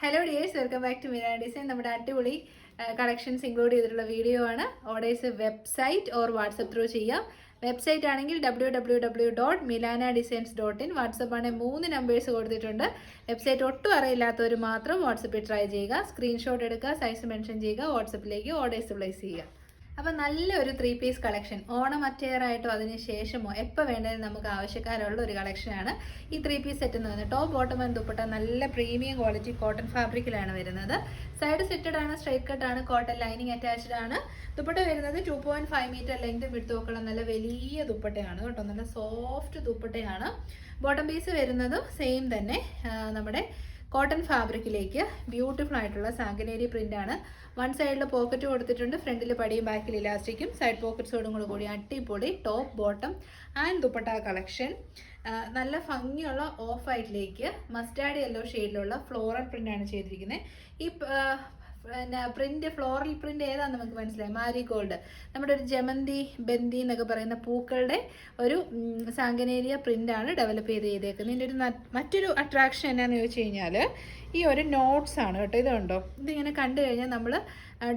Hello dears welcome back to Mira design നമ്മുടെ അടിപൊളി collections include ചെയ്തിട്ടുള്ള വീഡിയോ ആണ്. Orders website or WhatsApp through ചെയ്യാം. വെബ്സൈറ്റ് ആണെങ്കിൽ W W W dot Milana designs dot in WhatsApp ആണെങ്കിൽ മൂന്ന് numbers കൊടുത്തിട്ടുണ്ട്. വെബ്സൈറ്റ് ഒട്ടും അറിയില്ലാത്തവർ മാത്രം വാട്സപ്പിൽ ട്രൈ ചെയ്യുക. സ്ക്രീൻഷോട്ട് എടുക്കുക സൈസ് മെൻഷൻ ചെയ്യുക വാട്സപ്പിലേക്ക് ഓർഡേഴ്സ് പ്ലേസ് ചെയ്യുക. അപ്പം നല്ലൊരു ത്രീ പീസ് കളക്ഷൻ ഓണം അറ്റയറായിട്ടോ അതിന് ശേഷമോ എപ്പോൾ വേണ്ടതിന് നമുക്ക് ആവശ്യക്കാരുള്ള ഒരു കളക്ഷനാണ് ഈ ത്രീ പീസ് സെറ്റ് എന്ന് പറയുന്നത് ടോപ്പ് ബോട്ടം ആൻഡ് ദുപ്പട്ട നല്ല പ്രീമിയം ക്വാളിറ്റി കോട്ടൺ ഫാബ്രിക്കിലാണ് വരുന്നത്. സൈഡ് സെറ്റഡ് ആണ് സ്ട്രൈറ്റ് കട്ട് ആണ് കോട്ടൺ ലൈനിങ് അറ്റാച്ച്ഡ് ആണ്. ദുപ്പട്ട വരുന്നത് two point five metre length വിട്ടുനോക്കുള്ള നല്ല വലിയ ദുപ്പട്ടയാണ് കേട്ടോ. നല്ല സോഫ്റ്റ് ദുപ്പട്ടയാണ്. ബോട്ടം പീസ് വരുന്നതും സെയിം തന്നെ. നമ്മുടെ കോട്ടൺ ഫാബ്രിക്കിലേക്ക് ബ്യൂട്ടിഫുൾ ആയിട്ടുള്ള സാങ്കനേരി ആണ്. വൺ സൈഡിൽ പോക്കറ്റ് കൊടുത്തിട്ടുണ്ട് ഫ്രണ്ടിൽ പടിയും ബാക്കിൽ ഇലാസ്റ്റിക്കും സൈഡ് പോക്കറ്റ്സോടും കൂടെ കൂടി അടിപൊളി top bottom and dupatta collection നല്ല ഭംഗിയുള്ള ഓഫ് വൈറ്റിലേക്ക് മസ്റ്റാർഡ് യെല്ലോ ഷെയ്ഡിലുള്ള ഫ്ലോറൽ പ്രിന്റ് ആണ് ചെയ്തിരിക്കുന്നത് ഈ പിന്നെ പ്രിന്റ് ഫ്ലോറൽ പ്രിന്റ് ഏതാന്ന് നമുക്ക് മനസ്സിലായി. മാരി ഗോൾഡ് നമ്മുടെ ഒരു ജമന്തി ബന്തി എന്നൊക്കെ പറയുന്ന പൂക്കളുടെ ഒരു സാങ്കനേരിയ പ്രിന്റ് ആണ് ഡെവലപ്പ് ചെയ്ത് ചെയ്തേക്കുന്നത്. ഇതിന്റെ ഒരു മറ്റൊരു അട്രാക്ഷൻ എന്നാന്ന് ചോദിച്ചു കഴിഞ്ഞാൽ ഈ ഒരു നോട്ട്സ് ആണ് കേട്ടോ. ഇതുണ്ടോ ഇതിങ്ങനെ കണ്ടു കഴിഞ്ഞാൽ നമ്മൾ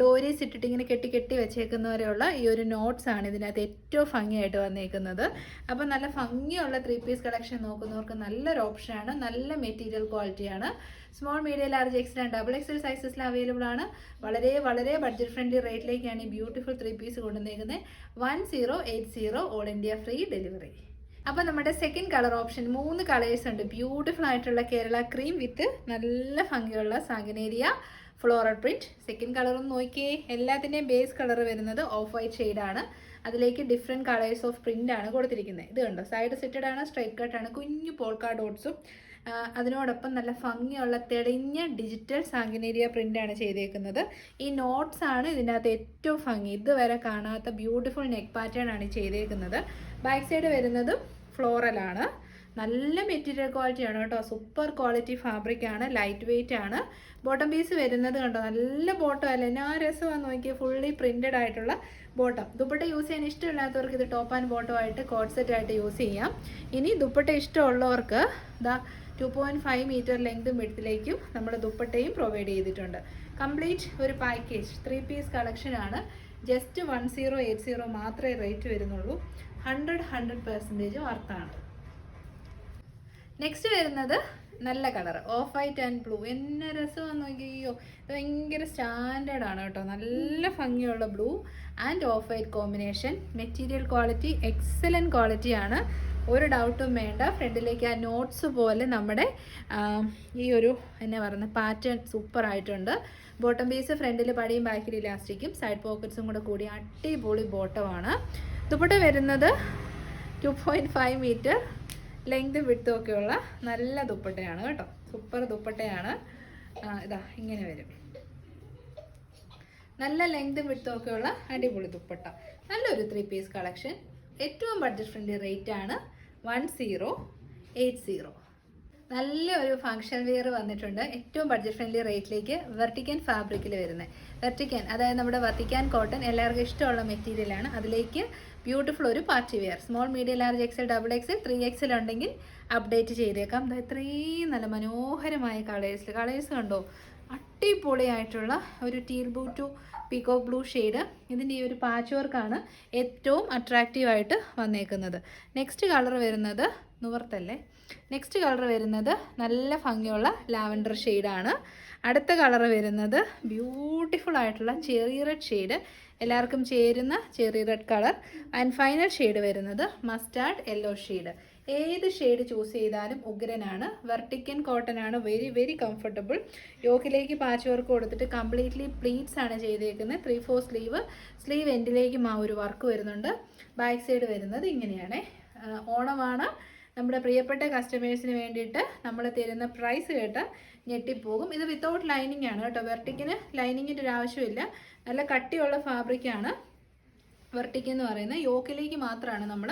ഡോരീസ് ഇട്ടിട്ട് ഇങ്ങനെ കെട്ടി കെട്ടി വെച്ചേക്കുന്നവരെയുള്ള ഈ ഒരു നോട്ട്സ് ആണ് ഇതിനകത്ത് ഏറ്റവും ഭംഗിയായിട്ട് വന്നേക്കുന്നത്. അപ്പം നല്ല ഭംഗിയുള്ള ത്രീ പീസ് കളക്ഷൻ നോക്കുന്നവർക്ക് നല്ലൊരു ഓപ്ഷനാണ് നല്ല മെറ്റീരിയൽ ക്വാളിറ്റിയാണ് small medium large and double XL സൈസസിൽ available ആണ്. വളരെ വളരെ ബഡ്ജറ്റ് ഫ്രണ്ട്ലി റേറ്റിലേക്കാണ് ഈ beautiful three piece കൊണ്ടുവന്നേക്കുന്നത്. One zero eight zero all India free delivery അപ്പോൾ നമ്മുടെ സെക്കൻഡ് കളർ ഓപ്ഷൻ മൂന്ന് കളേഴ്സ് ഉണ്ട്. ബ്യൂട്ടിഫുൾ ആയിട്ടുള്ള കേരള ക്രീം വിത്ത് നല്ല ഭംഗിയുള്ള Sanganeria floral print. Second colour നോക്കിയേ. എല്ലാത്തിന്റെയും ബേസ് കളർ വരുന്നത് ഓഫ് വൈറ്റ് ഷെയ്ഡാണ് അതിലേക്ക് ഡിഫറെന്റ് കളേഴ്സ് ഓഫ് പ്രിന്റ് ആണ് കൊടുത്തിരിക്കുന്നത്. ഇത് കണ്ടോ? സൈഡ് സെറ്റഡ് ആണ് സ്ട്രൈറ്റ് കട്ട് ആണ് കുഞ്ഞു പോൾക്കാ ഡോട്ട്സും അതിനോടൊപ്പം നല്ല ഭംഗിയുള്ള തെളിഞ്ഞ ഡിജിറ്റൽ സാങ്കേതിക പ്രിന്റ് ആണ് ചെയ്തേക്കുന്നത്. ഈ നോട്ട്സ് ആണ് ഇതിനകത്ത് ഏറ്റവും ഭംഗി. ഇതുവരെ കാണാത്ത ബ്യൂട്ടിഫുൾ നെക്ക് പാറ്റേൺ ആണ് ചെയ്തേക്കുന്നത്. ബാക്ക് സൈഡ് വരുന്നതും ഫ്ലോറലാണ് നല്ല മെറ്റീരിയൽ ക്വാളിറ്റി ആണ് കേട്ടോ. സൂപ്പർ ക്വാളിറ്റി ഫാബ്രിക് ആണ്. ലൈറ്റ് വെയിറ്റ് ആണ്. ബോട്ടം പീസ് വരുന്നത് കണ്ടോ? നല്ല ബോട്ടം അല്ലേ? ഞാൻ രസമാണ് നോക്കിയത് ഫുള്ളി പ്രിന്റഡ് ആയിട്ടുള്ള ബോട്ടം. ദുപ്പട്ട യൂസ് ചെയ്യാൻ ഇഷ്ടമില്ലാത്തവർക്ക് ഇത് ടോപ്പ് ആൻഡ് ബോട്ടം ആയിട്ട് കോട്ട് സെറ്റ് ആയിട്ട് യൂസ് ചെയ്യാം. ഇനി ദുപ്പട്ട ഇഷ്ടമുള്ളവർക്ക് ദാ ടു പോയിന്റ് ഫൈവ് മീറ്റർ ലെങ്തും വിടത്തിലേക്കും നമ്മൾ ദുപ്പട്ടയും പ്രൊവൈഡ് ചെയ്തിട്ടുണ്ട്. കംപ്ലീറ്റ് ഒരു പാക്കേജ് ത്രീ പീസ് കളക്ഷനാണ് just one zero eight zero മാത്രമേ റേറ്റ് വരുന്നുള്ളൂ. ഹൺഡ്രഡ് ഹൺഡ്രഡ് പെർസെന്റേജ് വർത്താണ് നെക്സ്റ്റ് വരുന്നത് നല്ല colour off white and blue എന്നെ രസമാണെന്ന് നോക്കിയോ ഇത് ഭയങ്കര സ്റ്റാൻഡേർഡ് ആണ് കേട്ടോ. നല്ല ഭംഗിയുള്ള blue and off white combination material quality excellent quality ആണ്. ഒരു ഡൗട്ടും വേണ്ട. ഫ്രണ്ടിലേക്ക് ആ നോട്ട്സ് പോലെ നമ്മുടെ ഈ ഒരു എന്നാ പറയുന്നത് പാറ്റേൺ സൂപ്പറായിട്ടുണ്ട് ബോട്ടം പീസ് ഫ്രണ്ടിൽ പടിയും ബാക്കിൽ ഇലാസ്റ്റിക്കും സൈഡ് പോക്കറ്റ്സും കൂടെ കൂടി അടിപൊളി ബോട്ടമാണ് ദുപ്പട്ട വരുന്നത് two point five metre length വിട്ടും ഒക്കെയുള്ള നല്ല ദുപ്പട്ടയാണ് കേട്ടോ. സൂപ്പർ ദുപ്പട്ടയാണ്. ഇതാ ഇങ്ങനെ വരും. നല്ല ലെങ്ത് വിട്ടും ഒക്കെയുള്ള അടിപൊളി ദുപ്പട്ട. നല്ലൊരു ത്രീ പീസ് കളക്ഷൻ ഏറ്റവും ബഡ്ജറ്റ് ഫ്രണ്ട്ലി റേറ്റ് ആണ് വൺ സീറോ എയ്റ്റ് സീറോ നല്ല ഒരു ഫങ്ഷൻ വെയർ വന്നിട്ടുണ്ട്. ഏറ്റവും ബഡ്ജറ്റ് ഫ്രണ്ട്ലി റേറ്റിലേക്ക് വെർട്ടിക്കൻ ഫാബ്രിക്കിൽ വരുന്നത് വെർട്ടിക്കൻ അതായത് നമ്മുടെ വത്തിക്കാൻ കോട്ടൺ എല്ലാവർക്കും ഇഷ്ടമുള്ള മെറ്റീരിയലാണ് അതിലേക്ക് ബ്യൂട്ടിഫുൾ ഒരു party wear small medium large XL double XL three XL ഉണ്ടെങ്കിൽ അപ്ഡേറ്റ് ചെയ്തേക്കാം. ഇത്രയും നല്ല മനോഹരമായ കളേഴ്സിൽ കളേഴ്സ് കണ്ടോ? അടിപൊളിയായിട്ടുള്ള ഒരു teal blue to peacock blue shade. ഇതിന്റെ ഈ ഒരു പാച്ച് വർക്കാണ് ഏറ്റവും അട്രാക്റ്റീവായിട്ട് വന്നേക്കുന്നത്. നെക്സ്റ്റ് കളർ വരുന്നത് നുവർത്തല്ലേ? നെക്സ്റ്റ് കളർ വരുന്നത് നല്ല ഭംഗിയുള്ള ലാവൻഡർ ഷെയ്ഡാണ്. അടുത്ത കളർ വരുന്നത് ബ്യൂട്ടിഫുൾ ആയിട്ടുള്ള ചെറി റെഡ് ഷെയ്ഡ്. എല്ലാവർക്കും ചേരുന്ന cherry red colour and final shade വരുന്നത് മസ്റ്റാർഡ് യെല്ലോ ഷെയ്ഡ്. ഏത് ഷെയ്ഡ് ചൂസ് ചെയ്താലും ഉഗ്രനാണ്. വെർട്ടിക്കൻ കോട്ടൺ ആണ് വെരി വെരി കംഫർട്ടബിൾ യോക്കിലേക്ക് പാച്ച് വർക്ക് കൊടുത്തിട്ട് കംപ്ലീറ്റ്ലി പ്ലീറ്റ്സ് ആണ് ചെയ്തേക്കുന്നത്. ത്രീ ഫോർ സ്ലീവ് സ്ലീവ് എൻഡിലേക്കും ആ ഒരു വർക്ക് വരുന്നുണ്ട്. ബാക്ക് സൈഡ് വരുന്നത് ഇങ്ങനെയാണ്. ഓണമാണ്. നമ്മുടെ പ്രിയപ്പെട്ട കസ്റ്റമേഴ്സിന് വേണ്ടിയിട്ട് നമ്മൾ തരുന്ന പ്രൈസ് കേട്ട് ഞെട്ടിപ്പോകും. ഇത് വിത്തൗട്ട് ലൈനിങ് ആണ് കേട്ടോ. വെർട്ടിക്കിന് ലൈനിങ്ങിന്റെ ഒരു ആവശ്യമില്ല. നല്ല കട്ടിയുള്ള ഫാബ്രിക്കാണ് വെർട്ടിക്ക് എന്ന് പറയുന്നത് യോക്കിലേക്ക് മാത്രമാണ് നമ്മൾ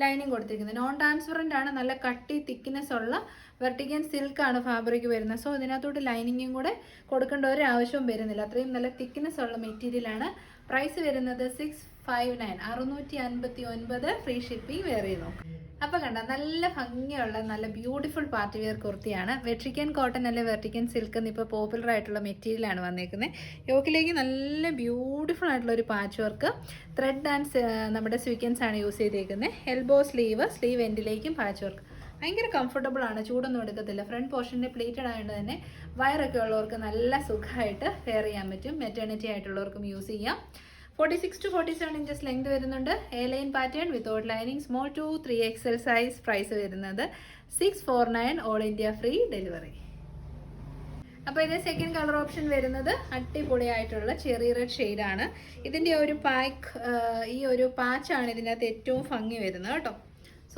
ലൈനിങ് കൊടുത്തിരിക്കുന്നത്. നോൺ ട്രാൻസ്പെറന്റ് ആണ് നല്ല കട്ടി തിക്നെസ് ഉള്ള വെർട്ടിക്കൻ സിൽക്കാണ് ഫാബ്രിക് വരുന്നത്. സോ ഇതിനകത്തോട്ട് ലൈനിങ്ങും കൂടെ കൊടുക്കേണ്ട ഒരു ആവശ്യവും വരുന്നില്ല. അത്രയും നല്ല തിക്നെസ് ഉള്ള മെറ്റീരിയലാണ് പ്രൈസ് വരുന്നത് സിക്സ് ഫൈവ് നയൻ. അറുന്നൂറ്റി അൻപത്തി ഒൻപത് ഫ്രീ ഷിപ്പിംഗ് വേറെ നോക്കും. അപ്പൊ കണ്ട നല്ല ഭംഗിയുള്ള നല്ല ബ്യൂട്ടിഫുൾ പാർട്ടി വെയർ കുർത്തിയാണ്. വെട്രിക്കൻ കോട്ടൺ അല്ലെ വെർട്ടിക്കൻ സിൽക്ക് എന്ന് ഇപ്പോൾ പോപ്പുലർ ആയിട്ടുള്ള മെറ്റീരിയൽ ആണ് വന്നേക്കുന്നത് യോക്കിലേക്ക് നല്ല ബ്യൂട്ടിഫുൾ ആയിട്ടുള്ള ഒരു പാച്ച് വർക്ക് ത്രെഡ് ആൻഡ് നമ്മുടെ സ്വീക്കൻസ് ആണ് യൂസ് ചെയ്തേക്കുന്നത് എൽബോ സ്ലീവ് സ്ലീവ് എൻഡിലേക്കും പാച്ച് വർക്ക്. ഭയങ്കര കംഫർട്ടബിൾ ആണ് ചൂടൊന്നും എടുക്കത്തില്ല. ഫ്രണ്ട് പോർഷനിൽ പ്ലേറ്റഡ് ആയതുകൊണ്ട് തന്നെ വയറൊക്കെ ഉള്ളവർക്ക് നല്ല സുഖമായിട്ട് വെയർ ചെയ്യാൻ പറ്റും. മെറ്റേണിറ്റി ആയിട്ടുള്ളവർക്കും യൂസ് ചെയ്യാം. Forty six to forty seven inches length വരുന്നുണ്ട്. A line pattern without lining small to three XL size price വരുന്നത്. Six four nine all India free delivery അപ്പോൾ ഇത് സെക്കൻഡ് കളർ ഓപ്ഷൻ വരുന്നത് അടിപൊളിയായിട്ടുള്ള ചെറിയ റെഡ് ഷെയ്ഡാണ് ഇതിന്റെ ഒരു പാക്ക് ഈ ഒരു പാച്ചാണ് ഇതിനകത്ത് ഏറ്റവും ഭംഗി വരുന്നത് കേട്ടോ.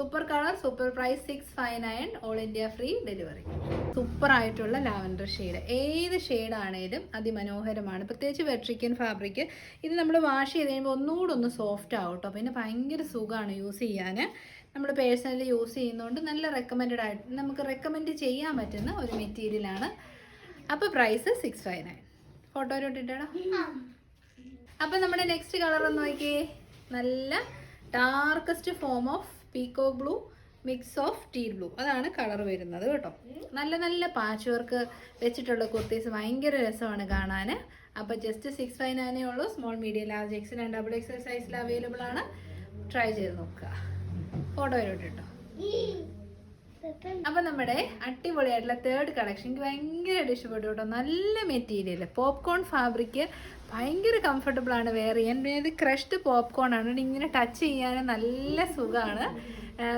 Super colour super price six five nine all India free delivery super ആയിട്ടുള്ള ലാവൻഡർ ഷെയ്ഡ് ഏത് ഷെയ്ഡാണേലും അതിമനോഹരമാണ്. പ്രത്യേകിച്ച് വെട്രിക്കൻ ഫാബ്രിക് ഇത് നമ്മൾ വാഷ് ചെയ്ത് കഴിയുമ്പോൾ ഒന്നുകൂടെ ഒന്ന് സോഫ്റ്റ് ആവും കേട്ടോ പിന്നെ ഭയങ്കര സുഖമാണ് യൂസ് ചെയ്യാൻ നമ്മൾ പേഴ്സണലി യൂസ് ചെയ്യുന്നതുകൊണ്ട് നല്ല റെക്കമെൻഡ് ആയിട്ട് നമുക്ക് റെക്കമെൻഡ് ചെയ്യാൻ പറ്റുന്ന ഒരു മെറ്റീരിയലാണ് അപ്പോൾ പ്രൈസ് സിക്സ് ഫൈവ് നയൻ ഫോട്ടോയിലോട്ടിട്ടാ അപ്പോൾ നമ്മുടെ നെക്സ്റ്റ് കളർ ഒന്ന് നോക്കിയേ. നല്ല darkest form of peacock blue mix of teal blue അതാണ് കളർ വരുന്നത് കേട്ടോ. നല്ല നല്ല പാച്ച് വർക്ക് വെച്ചിട്ടുള്ള കുർത്തീസ്. ഭയങ്കര രസമാണ് കാണാൻ അപ്പോൾ ജസ്റ്റ് സിക്സ് ഫൈവ് നയനേ ഉള്ളൂ. Small medium large XL and double XL സൈസിൽ അവൈലബിൾ ആണ്. ട്രൈ ചെയ്ത് നോക്കുക. ഫോട്ടോ കേട്ടോ അപ്പൊ നമ്മുടെ അടിപൊളിയായിട്ടുള്ള തേർഡ് കളക്ഷൻ എനിക്ക് ഭയങ്കരമായിട്ട് ഇഷ്ടപ്പെട്ടു കേട്ടോ. നല്ല മെറ്റീരിയൽ പോപ്കോൺ ഫാബ്രിക് ഭയങ്കര കംഫർട്ടബിൾ ആണ് വെയർ ചെയ്യാൻ പിന്നെ ഇത് ക്രഷ്ഡ് പോപ്കോൺ ആണ്. ഇങ്ങനെ ടച്ച് ചെയ്യാൻ നല്ല സുഖമാണ്.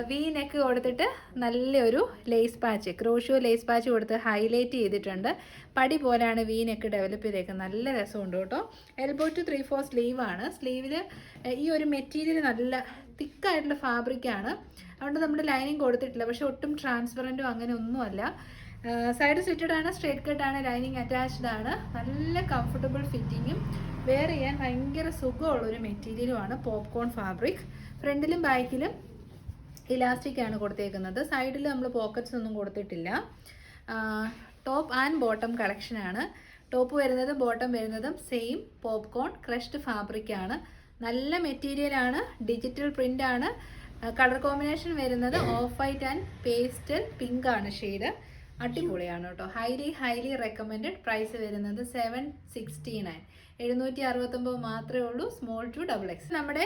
വി നെക്ക് കൊടുത്തിട്ട് നല്ലൊരു lace patch crochet lace patch കൊടുത്ത് ഹൈലൈറ്റ് ചെയ്തിട്ടുണ്ട്. പടി പോലെയാണ് വി നെക്ക് ഡെവലപ്പ് ചെയ്തേക്കുന്നത്. നല്ല രസമുണ്ട് കേട്ടോ. എൽബോ ടു ത്രീ ഫോർ സ്ലീവാണ് സ്ലീവിൽ ഈ ഒരു മെറ്റീരിയൽ നല്ല തിക്കായിട്ടുള്ള ഫാബ്രിക്കാണ് അതുകൊണ്ട് നമ്മൾ ലൈനിങ് കൊടുത്തിട്ടില്ല. പക്ഷെ ഒട്ടും ട്രാൻസ്പെറന്റും അങ്ങനെ ഒന്നുമല്ല സൈഡ് സ്റ്റിറ്റഡ് ആണ് സ്ട്രേറ്റ് കട്ട് ആണ് ലൈനിങ് അറ്റാച്ച്ഡ് ആണ്. നല്ല കംഫർട്ടബിൾ ഫിറ്റിങ്ങും വെയർ ചെയ്യാൻ ഭയങ്കര സുഖമുള്ളൊരു മെറ്റീരിയലുമാണ് പോപ്കോൺ ഫാബ്രിക് ഫ്രണ്ടിലും ബാക്കിലും ഇലാസ്റ്റിക് ആണ് കൊടുത്തേക്കുന്നത്. സൈഡിൽ നമ്മൾ പോക്കറ്റ്സ് ഒന്നും കൊടുത്തിട്ടില്ല. ടോപ്പ് ആൻഡ് ബോട്ടം കളക്ഷനാണ് ടോപ്പ് വരുന്നതും ബോട്ടം വരുന്നതും സെയിം പോപ്കോൺ ക്രഷ്ഡ് ഫാബ്രിക് ആണ്. നല്ല മെറ്റീരിയൽ ആണ് ഡിജിറ്റൽ പ്രിന്റാണ് കളർ കോമ്പിനേഷൻ വരുന്നത് off white and pastel pink ആണ് ഷെയ്ഡ്. അടിപൊളിയാണ് കേട്ടോ. ഹൈലി ഹൈലി റെക്കമെൻഡഡ് പ്രൈസ് വരുന്നത് സെവൻ സിക്സ്റ്റി നയൻ എഴുന്നൂറ്റി അറുപത്തൊമ്പത് മാത്രമേ ഉള്ളൂ. സ്മോൾ ടു ഡബിൾ എക്സ് നമ്മുടെ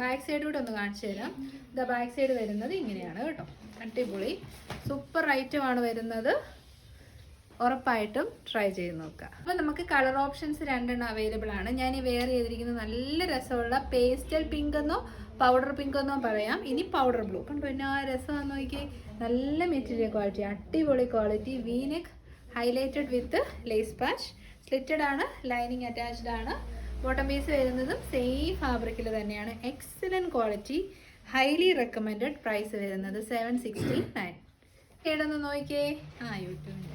ബാക്ക് സൈഡ് കൂടെ ഒന്ന് കാണിച്ചു തരാം. ദ ബാക്ക് സൈഡ് വരുന്നത് ഇങ്ങനെയാണ് കേട്ടോ. അടിപൊളി. സൂപ്പർ ഐറ്റമാണ് വരുന്നത്. ഉറപ്പായിട്ടും ട്രൈ ചെയ്ത് നോക്കുക. അപ്പോൾ നമുക്ക് കളർ ഓപ്ഷൻസ് രണ്ടെണ്ണം അവൈലബിൾ ആണ്. ഞാൻ ഈ വെയർ ചെയ്തിരിക്കുന്നത് നല്ല രസമുള്ള പേസ്റ്റൽ പിങ്ക് എന്നോ പൗഡർ പിങ്ക് എന്നോ പറയാം. ഇനി പൗഡർ ബ്ലൂ കണ്ടോ പിന്നെ ആ രസമാണെന്ന് നോക്കി നല്ല മെറ്റീരിയൽ ക്വാളിറ്റി അടിപൊളി quality V neck highlighted with lace patch slitted ആണ് ലൈനിങ് അറ്റാച്ച്ഡ് ആണ്. ബോട്ടം പീസ് വരുന്നതും സെയിം ഫാബ്രിക്കിൽ തന്നെയാണ്. Excellent quality highly recommended price വരുന്നത് സെവൻ സിക്സ്റ്റി നയൻ ഏടൊന്ന് നോക്കിയേ? ആ യൂട്യൂബിന്റെ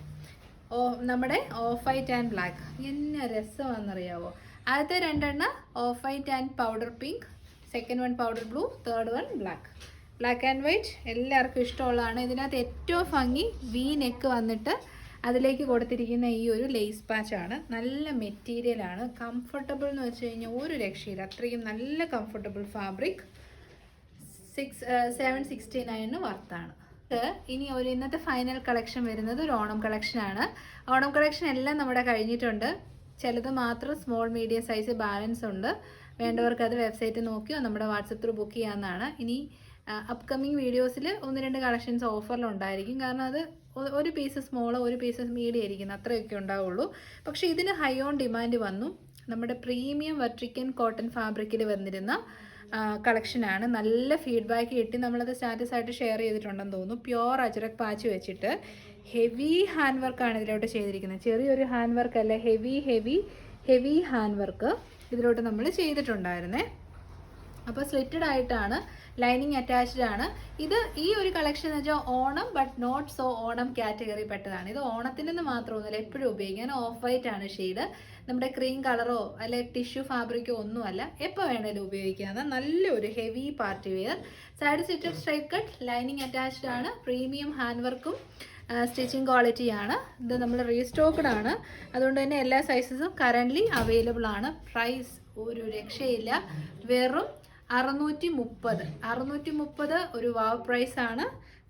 ഓ നമ്മുടെ ഓഫ് വൈറ്റ് ആൻഡ് ബ്ലാക്ക് എന്നെ രസമാണെന്നറിയാവോ? ആദ്യത്തെ രണ്ടെണ്ണം off white and powder pink second one powder blue third one black black and white എല്ലാവർക്കും ഇഷ്ടമുള്ളതാണ്. ഇതിനകത്ത് ഏറ്റവും ഭംഗി വി നെക്ക് വന്നിട്ട് അതിലേക്ക് കൊടുത്തിരിക്കുന്ന ഈ ഒരു ലേസ് പാച്ചാണ് നല്ല മെറ്റീരിയലാണ് കംഫർട്ടബിൾ എന്ന് വെച്ച് കഴിഞ്ഞാൽ ഒരു രക്ഷയില്ല. അത്രയും നല്ല comfortable fabric six seven sixty nine വർത്താണ് ഇനി ഒരു ഇന്നത്തെ ഫൈനൽ കളക്ഷൻ വരുന്നത് ഒരു ഓണം കളക്ഷനാണ് ഓണം കളക്ഷൻ എല്ലാം നമ്മുടെ കഴിഞ്ഞിട്ടുണ്ട്. ചിലത് മാത്രം സ്മോൾ മീഡിയം സൈസ് ബാലൻസ് ഉണ്ട്. വേണ്ടവർക്ക് അത് വെബ്സൈറ്റ് നോക്കിയോ നമ്മുടെ വാട്സപ്പ് ത്രൂ ബുക്ക് ചെയ്യാവുന്നതാണ്. ഇനി അപ്കമിങ് വീഡിയോസിൽ ഒന്ന് രണ്ട് കളക്ഷൻസ് ഓഫറിലുണ്ടായിരിക്കും കാരണം അത് ഒരു പീസ് സ്മോളോ ഒരു പീസ് മീഡിയം ആയിരിക്കുന്നു. അത്രയൊക്കെ ഉണ്ടാവുള്ളൂ. പക്ഷേ ഇതിന് ഹൈ ഓൺ ഡിമാൻഡ് വന്നു. നമ്മുടെ പ്രീമിയം വട്രിക്കൻ കോട്ടൺ ഫാബ്രിക്കിൽ വന്നിരുന്ന കളക്ഷനാണ് നല്ല ഫീഡ്ബാക്ക് കിട്ടി. നമ്മളത് സ്റ്റാറ്റസ് ആയിട്ട് ഷെയർ ചെയ്തിട്ടുണ്ടെന്ന് തോന്നുന്നു. പ്യോർ അജറക് പാച്ച് വെച്ചിട്ട് ഹെവി ഹാൻഡ് വർക്കാണ് ഇതിലോട്ട് ചെയ്തിരിക്കുന്നത്. ചെറിയൊരു ഹാൻഡ് വർക്ക് അല്ല? Heavy heavy heavy hand work ഇതിലോട്ട് നമ്മൾ ചെയ്തിട്ടുണ്ടായിരുന്നേ. അപ്പോൾ സ്ലിറ്റഡ് ആയിട്ടാണ് ലൈനിങ് അറ്റാച്ച്ഡ് ആണ്. ഇത് ഈ ഒരു കളക്ഷൻ എന്ന് വെച്ചാൽ Onam but not so Onam category പെട്ടതാണ്. ഇത് ഓണത്തിനെന്ന് മാത്രമൊന്നുമില്ല എപ്പോഴും ഉപയോഗിക്കാൻ ഓഫ് വൈറ്റ് ആണ് ഷെയ്ഡ് നമ്മുടെ ക്രീം കളറോ അല്ലെ ടിഷ്യൂ ഫാബ്രിക്കോ ഒന്നുമല്ല എപ്പോൾ വേണേലും ഉപയോഗിക്കാവുന്ന നല്ലൊരു heavy party wear side slitted straight cut lining attached ആണ്. പ്രീമിയം ഹാൻഡ് വർക്കും സ്റ്റിച്ചിങ് ക്വാളിറ്റി ആണ്. ഇത് നമ്മൾ റീസ്റ്റോക്ക്ഡ് ആണ്. അതുകൊണ്ട് തന്നെ എല്ലാ സൈസസും കറന്റ്ലി അവൈലബിൾ ആണ്. പ്രൈസ് ഒരു രക്ഷയില്ല. വെറും അറുന്നൂറ്റി മുപ്പത് അറുന്നൂറ്റി മുപ്പത് ഒരു വാവ് പ്രൈസ് ആണ്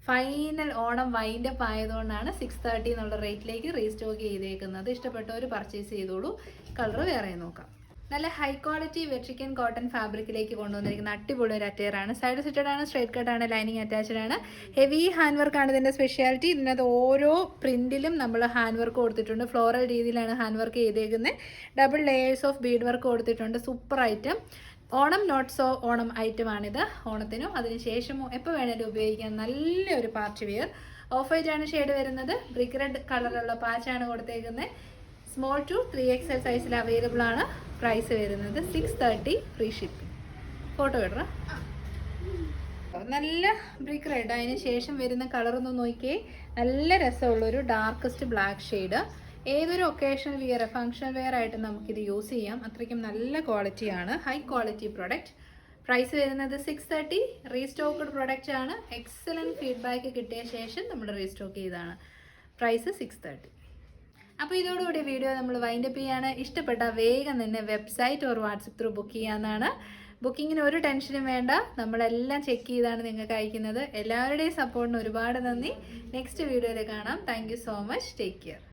ഫൈനൽ ഓണം വൈൻഡപ്പ് ആയതുകൊണ്ടാണ് സിക്സ് തേർട്ടി എന്നുള്ള റേറ്റിലേക്ക് റീസ്റ്റോക്ക് ചെയ്തേക്കുന്നത്. ഇഷ്ടപ്പെട്ടവർ പർച്ചേസ് ചെയ്തോളൂ. കളർ വേറെ നോക്കാം. നല്ല ഹൈ ക്വാളിറ്റി വെട്രിക്കൻ കോട്ടൺ ഫാബ്രിക്കിലേക്ക് കൊണ്ടുവന്നിരിക്കുന്ന അടിപൊളി ഒരു അറ്റയറാണ് സൈഡ് സിറ്റഡ് ആണ് സ്ട്രേറ്റ് കട്ട് ആണ് ലൈനിങ് അറ്റാച്ച്ഡ് ആണ്. ഹെവി ഹാൻഡ് വർക്ക് ആണ് ഇതിന്റെ സ്പെഷ്യാലിറ്റി ഇതിനകത്ത് ഓരോ പ്രിന്റിലും നമ്മൾ ഹാൻഡ് വർക്ക് കൊടുത്തിട്ടുണ്ട്. ഫ്ലോറൽ രീതിയിലാണ് ഹാൻഡ് വർക്ക് ചെയ്തേക്കുന്നത് double layers of bead work കൊടുത്തിട്ടുണ്ട്. Super item Onam not so Onam item ആണിത് ഓണത്തിനും അതിനുശേഷമോ എപ്പോൾ വേണേലും ഉപയോഗിക്കാൻ നല്ലൊരു പാർട്ടി വെയർ ഓഫ് വൈറ്റ് ആണ് ഷെയ്ഡ് വരുന്നത്. ബ്രിക്ക് റെഡ് കളറുള്ള പാച്ചാണ് കൊടുത്തേക്കുന്നത് small to three X L സൈസിൽ അവൈലബിൾ ആണ് പ്രൈസ് വരുന്നത് six thirty free shipping photo ഇടറ. നല്ല ബ്രിക്ക് റെഡ് അതിന് ശേഷം വരുന്ന കളർ ഒന്ന് നോക്കിയേ. നല്ല രസമുള്ളൊരു ഡാർക്കസ്റ്റ് ബ്ലാക്ക് ഷെയ്ഡ് ഏതൊരു ഒക്കേഷണൽ വിയർ ഫങ്ഷണൽ വെയർ ആയിട്ട് നമുക്കിത് യൂസ് ചെയ്യാം. അത്രയ്ക്കും നല്ല ക്വാളിറ്റിയാണ് ഹൈ ക്വാളിറ്റി പ്രൊഡക്റ്റ് പ്രൈസ് വരുന്നത് സിക്സ് തേർട്ടി റീസ്റ്റോക്ക്ഡ് പ്രൊഡക്റ്റ് ആണ്. എക്സലന്റ് ഫീഡ്ബാക്ക് കിട്ടിയ ശേഷം നമ്മൾ റീസ്റ്റോക്ക് ചെയ്തതാണ്. പ്രൈസ് സിക്സ് തേർട്ടി അപ്പോൾ ഇതോടുകൂടി വീഡിയോ നമ്മൾ വൈൻഡപ്പ് ചെയ്യാണ്. ഇഷ്ടപ്പെട്ട വേഗം തന്നെ website or WhatsApp through book ചെയ്യാമെന്നാണ് ബുക്കിങ്ങിന് ഒരു ടെൻഷനും വേണ്ട. നമ്മളെല്ലാം ചെക്ക് ചെയ്താണ് നിങ്ങൾക്ക് അയക്കുന്നത്. എല്ലാവരുടെയും സപ്പോർട്ടിന് ഒരുപാട് നന്ദി. നെക്സ്റ്റ് വീഡിയോയിൽ കാണാം. Thank so much take care